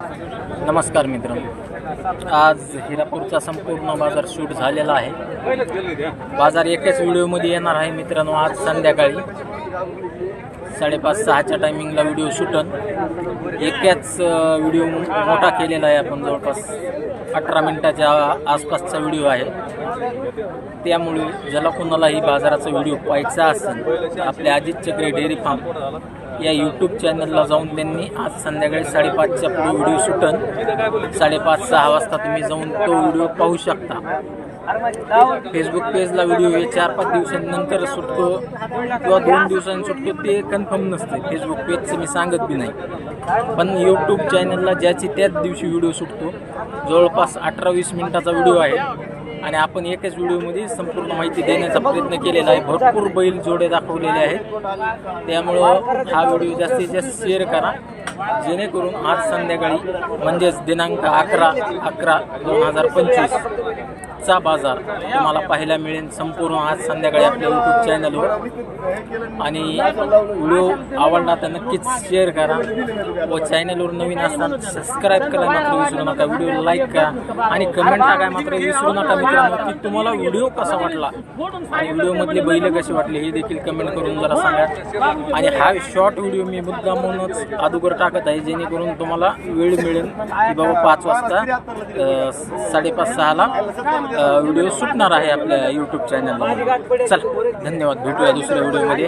नमस्कार मित्रांनो. आज हिरापूरचा संपूर्ण बाजार शूट झालेला आहे. बाजार एकाच व्हिडिओमध्ये येणार आहे मित्रांनो आज संध्याकाळी. साडेपाच सहाच्या टायमिंगला व्हिडिओ शूटन एकाच व्हिडिओ मोठा केलेला आहे आपण जवळपास अठरा मिनिटाच्या आसपासचा व्हिडिओ आहे. त्यामुळे ज्याला कोणालाही बाजाराचा व्हिडिओ पाहायचा असेल आपल्या अजित चक्रे डेअरी फार्म या यूट्यूब चॅनलला जाऊन त्यांनी आज संध्याकाळी साडेपाचच्या पुढे व्हिडिओ शूटन साडेपाच सहा वाजता तुम्ही जाऊन तो व्हिडिओ पाहू शकता. फेसबुक पेजला व्हिडिओ हे चार पाच दिवसांनंतर सुटतो किंवा दोन दिवसांनी सुटतो ते कन्फर्म नसते. फेसबुक पेजचं मी सांगत बी नाही. पण यूट्यूब चॅनलला ज्याची त्याच दिवशी व्हिडिओ सुटतो. जवळपास अठरा वीस मिनिटाचा व्हिडिओ आहे. आणि आपण एकाच व्हिडिओमध्ये संपूर्ण माहिती देण्याचा प्रयत्न केलेला आहे. भरपूर बैल जोडे दाखवलेले आहेत. त्यामुळं हा व्हिडिओ जास्तीत जास्त शेअर करा. जेणेकरून आज संध्याकाळी म्हणजेच दिनांक अकरा अकरा दोन हजार पंचवीस चा बाजार तुम्हाला पाहायला मिळेल संपूर्ण आज संध्याकाळी आपल्या यूट्यूब चॅनलवर आणि व्हिडिओ आवडला तर नक्कीच शेअर करा. व चॅनलवर नवीन असताना सबस्क्राईब करायला मात्र विसरू नका. व्हिडिओ लाईक करा. आणि कमेंट टाकाय मात्र विसरू नका मित्रांनो की तुम्हाला व्हिडिओ कसा वाटला? आणि व्हिडिओमधले बैल कसे वाटले हे देखील कमेंट करून जरा सांगा. आणि हा शॉर्ट व्हिडिओ मी मुद्दा म्हणूनच अगोदर टाकत आहे जेणेकरून तुम्हाला वेळ मिळेल की बाबा पाच वाजता साडेपाच सहाला. व्हिडिओ सुटणार आहे आपल्या यूट्यूब चॅनलला चला धन्यवाद. भेटूया दुसऱ्या व्हिडिओमध्ये.